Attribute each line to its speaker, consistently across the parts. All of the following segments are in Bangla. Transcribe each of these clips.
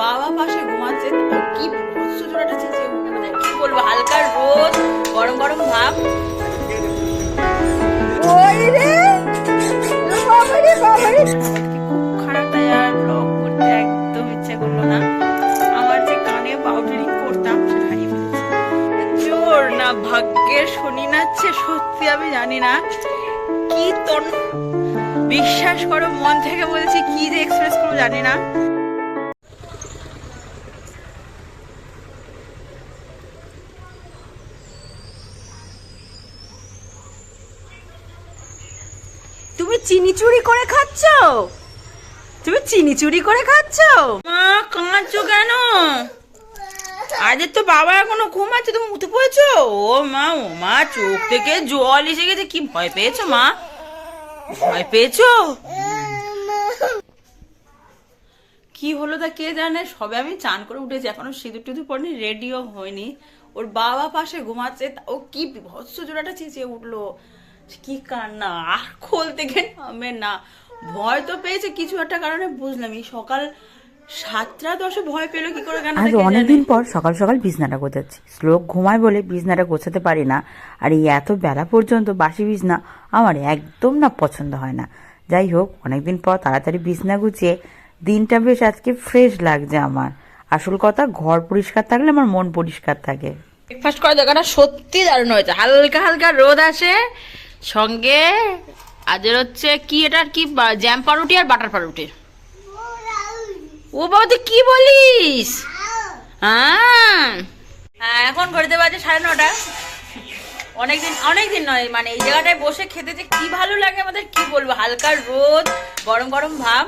Speaker 1: বাবা পাশে ঘুমাচ্ছে কি ভৎস জোড়াটা উঠল, মানে কি বলব হালকা রোদ গরম গরম ভাব। খারাপ তাই আর ব্লগ করতে একদম ইচ্ছে করল না। আমার যে কানে পাউডারিং করতাম সেটা হারিয়ে ফেলেছি। জোর না ভাগ্যের শনি নাচ্ছে সত্যি আমি জানি না। কি তোর বিশ্বাস করো মন থেকে বলছি কি যে এক্সপ্রেস করব জানি না
Speaker 2: তুমি চিনি চুরি করে খাচ্ছ? তুমি চিনি চুরি করে খাচ্ছ?
Speaker 1: মা, কাঁদছো কেন? আজ তো বাবা এখনও ঘুমাচ্ছে তুমি উঠে পড়েছো? ও মা ও মা, চোখ থেকে জল এসে গেছে, কি ভয় পেয়েছ মা? ভয় পেয়েছ? কি হলো তা কে জানে? সবে আমি চান করে উঠেছি, এখনও সিঁদুর টিঁদুর পড়নি, রেডিও হয়নি। ওর বাবা পাশে ঘুমাচ্ছে ও কি ভৎস জোড়াটা চেঁচিয়ে উঠল। কি কান্না আর খোল থেকে নামে না। ভয় তো পেয়েছে কিছু একটা কারণে বুঝলাম। এই সকাল সাতটা দশে ভয় পেল কি করে কেন
Speaker 3: আজ অনেকদিন পর সকাল সকাল বিছনাটা গোছাচ্ছি। শ্লোক ঘুমায় বলে বিছনাটা গোছাতে পারি না। আর এই এত বেলা পর্যন্ত বাসি বিছনা আমার একদম না পছন্দ হয় না। যাই হোক অনেকদিন পর তাড়াতাড়ি বিছনা গুছিয়ে দিনটা বেশ আজকে ফ্রেশ লাগছে আমার। আসল কথা ঘর পরিষ্কার থাকলে আমার মন পরিষ্কার থাকে।
Speaker 1: ব্রেকফাস্ট করার জায়গাটা সত্যি দারুণ হয়েছে। হালকা হালকা রোদ আসে সঙ্গে আজের হচ্ছে কি এটার কি জ্যাম পাউরুটি আর বাটার পাউরুটি? ও বাবা কি বলিস? হ্যাঁ। হ্যাঁ এখন ঘড়িতে বাজে সাড়ে নটা। অনেকদিন অনেকদিন নয় মানে এই জায়গাটায় বসে খেতে যে কি ভালো লাগে আমাদের, কি বলব? হালকা রোদ, গরম গরম ভাব।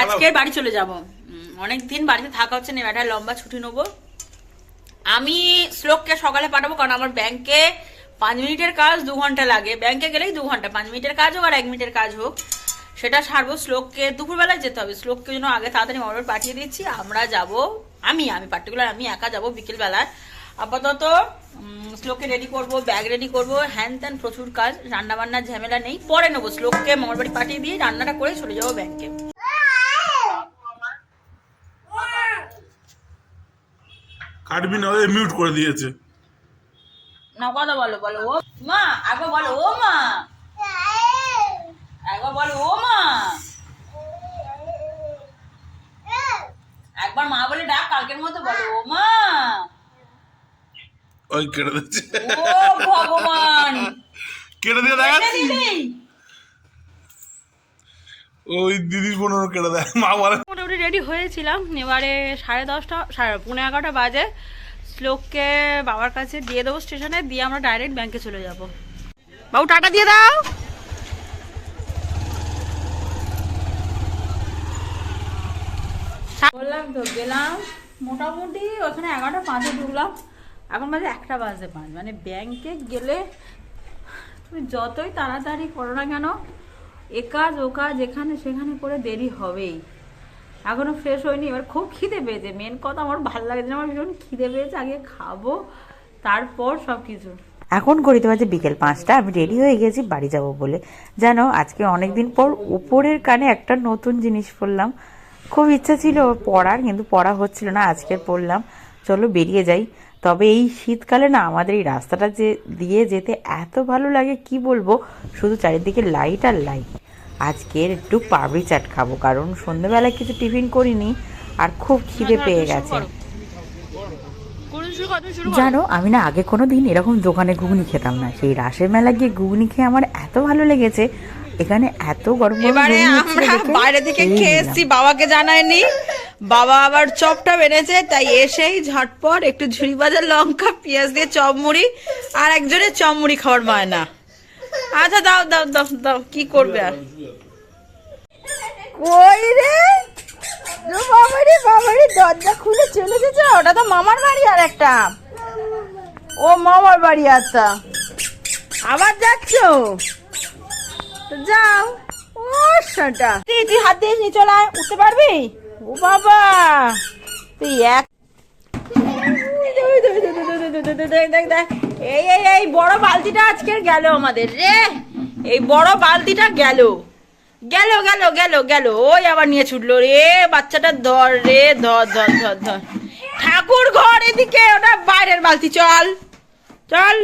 Speaker 1: আজকের বাড়ি চলে যাব। অনেক দিন বাড়িতে থাকা হচ্ছে না একটা লম্বা ছুটি নেব। আমি শ্লোককে সকালে পাঠাবো, কারণ আমার ব্যাংকে পাঁচ মিনিটের কাজ দু ঘণ্টা লাগে। ব্যাংকে গেলেই দু ঘণ্টা। পাঁচ মিনিটের কাজ হোক আর এক মিনিটের কাজ হোক, সেটা সারবো শ্লোককে। দুপুরবেলায় যেতে হবে। শ্লোককে জন্য আগে তাড়াতাড়ি অর্ডার পাঠিয়ে দিচ্ছি। আমরা যাব, আমি আমি পার্টিকুলার আমি একা যাব বিকেলবেলায়। আপাতত শ্লোককে রেডি করব ব্যাগ রেডি করব। হ্যান ত্যান প্রচুর কাজ রান্না বান্নার ঝামেলা নেই। পরে নেব শ্লোককে মামার পাঠিয়ে দিয়ে রান্নাটা করে চলে যাব ব্যাংকে
Speaker 4: কাটবি না মিউট করে দিয়েছে।
Speaker 1: না কথা বলো বলো ও মা একবার বলো ও মা। একবার বলো ও মা। একবার মা বলে ডাক কালকের মতো বলো ও মা।
Speaker 4: ওই কেটে দিচ্ছে।
Speaker 1: ও ভগবান।
Speaker 4: কেটে দিয়ে দেখাচ্ছি। ওই দিদি পনেরো কেটে দেয়। মা বলে
Speaker 1: মোটামুটি রেডি হয়েছিলাম। এবারে সাড়ে দশটা সাড়ে পনেরো এগারোটা বাজে। শ্লোককে বাবার কাছে দিয়ে দেবো স্টেশনে, দিয়ে আমরা ডাইরেক্ট ব্যাংকে চলে যাব। বাবু, টাটা দিয়ে দাও। বললাম তো, গেলাম। মোটামুটি ওখানে এগারোটা পাঁচে ঢুকলাম। এখন বাজে একটা বাজে পাঁচ। মানে ব্যাংকে গেলে তুমি যতই তাড়াতাড়ি করো না কেন, এ কাজ, ও কাজ, এখানে সেখানে করে দেরি হবেই। এখনও ফ্রেশ হয়নি, এবার খুব খিদে পেয়েছে। মেন কথা আমার ভালো লাগে যে, আমার ভীষণ খিদে পেয়েছে, আগে খাব, তারপর সব কিছু
Speaker 3: এখন ঘড়িতে বাজে বিকেল পাঁচটা, আমি রেডি হয়ে গেছি, বাড়ি যাব বলে। জানো, আজকে অনেক দিন পর উপরের কানে একটা নতুন জিনিস পরলাম খুব ইচ্ছা ছিল পড়ার, কিন্তু পড়া হচ্ছিল না, আজকে পড়লাম। চলো বেরিয়ে যাই। তবে এই শীতকালে না, আমাদের এই রাস্তাটা যে, দিয়ে যেতে এত ভালো লাগে, কি বলব? শুধু চারিদিকে লাইট আর লাইট আজকের একটু পাবড়ি চাট খাব কারণ সন্ধ্যেবেলায় কিছু টিফিন করিনি আর খুব খিদে পেয়ে গেছে। জানো আমি না আগে কোনো দিন এরকম দোকানে ঘুগনি খেতাম না। সেই রাসের মেলা গিয়ে ঘুগনি খেয়ে আমার এত ভালো লেগেছে এখানে এত গরম
Speaker 2: এবারে আমরা বাইরে থেকে খেয়ে। এসেছি বাবাকে জানায়নি। বাবা আবার চপটা বেড়েছে তাই এসেই ঝটপট একটু ঝুড়ি বাজার লঙ্কা পেঁয়াজ দিয়ে চপ মুড়ি আর একজনের চপ মুড়ি খাওয়ার মায়না। আচ্ছা দাও দাও দাও দাও কি করবে আর কই রে বাবারে বাবারে দরজা খুলে চলে এসেছে ওটা তো মামার বাড়ি আর একটা ও মামার বাড়ি আচ্ছা আবার যাচ্ছ যাও ও সাটা তুই তুই হাত দিয়ে নিয়ে চলে উঠতে পারবি ও বাবা তুই এক দেখ দেখ দেখ এই এই এই, বড় বালতিটা আজকের গেল আমাদের, রে। এই বড় বালতিটা গেল।
Speaker 1: গেল গেল গেল গেল। ওই আবার নিয়ে ছুটলো রে, বাচ্চাটা ধর রে, ধর ধর ধর ধর। ঠাকুর ঘর এদিকে, ওটা বাইরের বালতি, চল চল।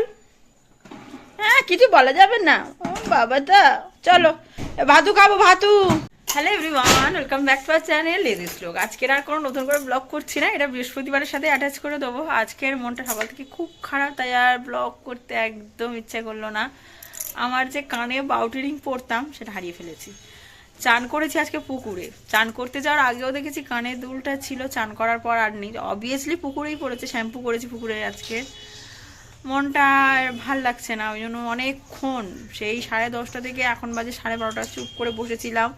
Speaker 1: হ্যাঁ কিছু বলা যাবে না। ও বাবাটা, চলো। ভাতু খাব, ভাতু। Hello everyone welcome back to our channel ladies লোক আজকের আর কোনো নতুন করে ব্লগ করছি না, এটা বৃহস্পতিবারের সাথে অ্যাটাচ করে দেবো। আজকের মনটা সকাল থেকে খুব খারাপ, তাই আর ব্লগ করতে একদম ইচ্ছে করল না। আমার যে কানে বাউটি রিং পরতাম, সেটা হারিয়ে ফেলেছি। চান করেছি আজকে পুকুরে। চান করতে যাওয়ার আগেও দেখেছি কানের দুলটা ছিল, চান করার পর আর নেই। অবভিয়াসলি পুকুরেই পড়েছে, শ্যাম্পু করেছি পুকুরে আজকে। মনটা ভালো লাগছে না, ওই জন্য অনেকক্ষণ, সেই সাড়ে দশটা থেকে এখন বাজে সাড়ে বারোটা, চুপ করে বসেছিলাম।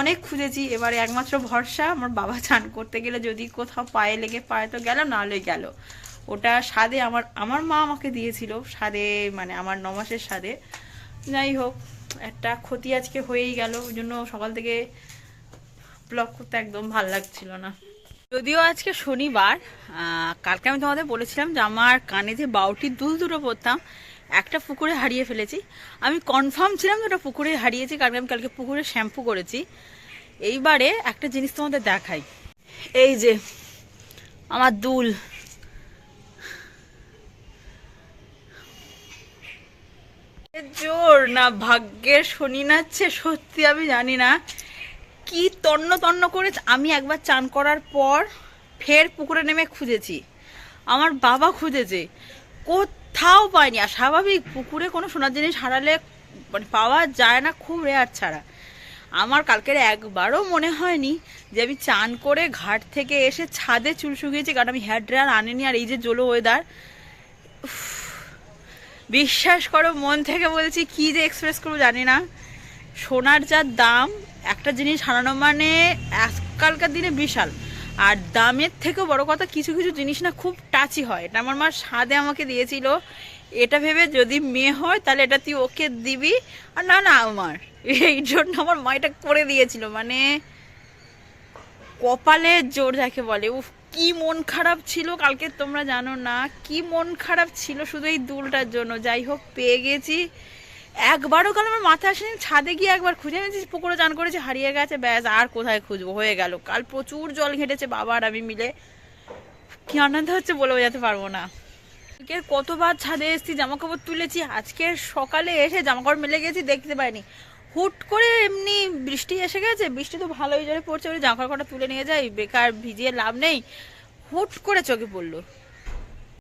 Speaker 1: অনেক খুঁজেছি, এবারে একমাত্র ভরসা, আমার বাবা চান করতে গেলে যদি কোথাও পায়ে লেগে পায়ে তো গেল নাহলে গেল। ওটা স্বাদে আমার আমার মা আমাকে দিয়েছিল, স্বাদে মানে আমার নমাসের স্বাদে। যাই হোক, একটা ক্ষতি আজকে হয়েই গেল, ওই জন্য সকাল থেকে ব্লগ করতে একদম ভালো লাগছিল না। যদিও আজকে শনিবার কালকে আমি তোমাদের বলেছিলাম যে আমার কানে যে বাউটির দুল দুটো পরতাম, একটা পুকুরে হারিয়ে ফেলেছি। আমি কনফার্ম ছিলাম যে ওটা পুকুরে হারিয়েছি, কারণ আমি কালকে পুকুরে শ্যাম্পু করেছি। এইবারে একটা জিনিস তোমাদের দেখাই। এই যে, আমার দুল। জোর না, ভাগ্যের শনি নাচ্ছে সত্যি আমি জানি না। কি তন্ন তন্ন করে আমি একবার চান করার পর ফের পুকুরে নেমে খুঁজেছি। আমার বাবা খুঁজেছে। কোথাও পায়নি আর স্বাভাবিক পুকুরে কোনো সোনার জিনিস হারালে মানে পাওয়া যায় না, খুব রেয়ার ছাড়া। আমার কালকের একবারও মনে হয়নি যে আমি চান করে ঘাট থেকে এসে ছাদে চুল শুকিয়েছি, কারণ আমি হেয়ার ড্রায়ার আনিনি আর এই যে জলো ওয়েদার বিশ্বাস করো, মন থেকে বলছি, কি যে এক্সপ্রেস করব জানি না। সোনার যা দাম, একটা জিনিস হারানো মানে আজকালকার দিনে বিশাল। আর দামের থেকেও বড় কথা, কিছু কিছু জিনিস না খুব টাচি হয়। এটা আমার মা স্বাদে আমাকে দিয়েছিল। এটা ভেবে যদি মেয়ে হয়, তাহলে এটা তুই ওকে দিবি। আর না না, আমার। এই জন্য আমার মা এটা করে দিয়েছিল। মানে কপালের জোর যাকে বলে। উফ, কি মন খারাপ ছিল কালকে, তোমরা জানো না। কি মন খারাপ ছিল শুধু এই দুলটার জন্য। যাই হোক, পেয়ে গেছি। একবারও কাল আমার মাথায় আসেনি? ছাদে গিয়ে একবার খুঁজে নিয়েছি পুকুরে চান করেছি, হারিয়ে গেছে, ব্যাস, আর কোথায় খুঁজবো? হয়ে গেল। কাল প্রচুর জল ঘেটেছে, বাবা আর আমি মিলে। কি আনন্দ হচ্ছে বলে বোঝাতে পারব না। কতবার ছাদে এসেছি জামা কাপড় তুলেছি, আজকে সকালে এসে জামা কাপড় মেলে গেছি, দেখতে পাইনি। হুট করে এমনি বৃষ্টি এসে গেছে, বৃষ্টি তো ভালোই জোরে পড়ছে বলে জামা কাপড়টা তুলে নিয়ে যাই, বেকার ভিজিয়ে লাভ নেই। হুট করে চোখে পড়ল।